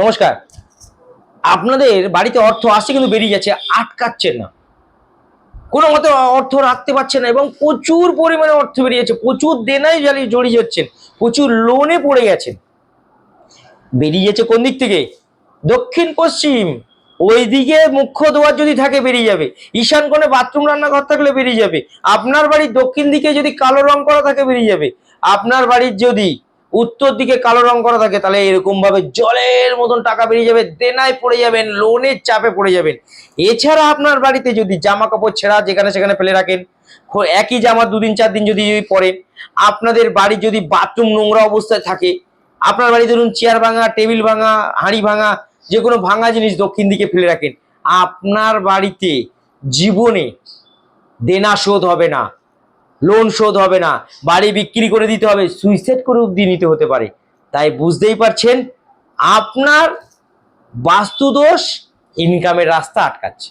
নমস্কার। আপনাদের বাড়িতে অর্থ আসছে কিন্তু বেরিয়ে যাচ্ছে, আটকাচ্ছেন না। কোনো মতে অর্থ রাখতে পারছে না এবং প্রচুর পরিমাণে অর্থ বেরিয়ে যাচ্ছে, প্রচুর দেনায় জ্বালিয়ে জড়িয়ে যাচ্ছেন, প্রচুর লোনে পড়ে গেছেন। বেরিয়ে যাচ্ছে কোন দিক থেকে? দক্ষিণ পশ্চিম। ওইদিকে মুখ্য দুয়ার যদি থাকে বেরিয়ে যাবে। ঈশান কোণে বাথরুম রান্নাঘর থাকলে বেরিয়ে যাবে। আপনার বাড়ির দক্ষিণ দিকে যদি কালো রং করা থাকে বেরিয়ে যাবে। আপনার বাড়ির যদি উত্তর দিকে কালো রং করা থাকে, তাহলে এরকম ভাবে জলের মতন টাকা বেরিয়ে যাবে, দেনায় পড়ে যাবেন লোনের চাপে পড়ে যাবেন। এছাড়া আপনার বাড়িতে যদি জামা কাপড় ছেঁড়া যেখানে সেখানে ফেলে রাখেন একই জামা দুদিন চার দিন যদি পরেন, আপনাদের বাড়ি যদি বাথরুম নোংরা অবস্থায় থাকে, আপনার বাড়ি ধরুন চেয়ার ভাঙা টেবিল ভাঙা, হাঁড়ি ভাঙা যে কোনো ভাঙা জিনিস দক্ষিণ দিকে ফেলে রাখেন, আপনার বাড়িতে জীবনে দেনা শোধ হবে না। লোন শোধ হবে না, বাড়ি বিক্রি করে দিতে হবে সুইসাইড করে অব্দি নিতে হতে পারে। তাই বুঝতেই পারছেন, আপনার বাস্তুদোষ ইনকামের রাস্তা আটকাচ্ছে।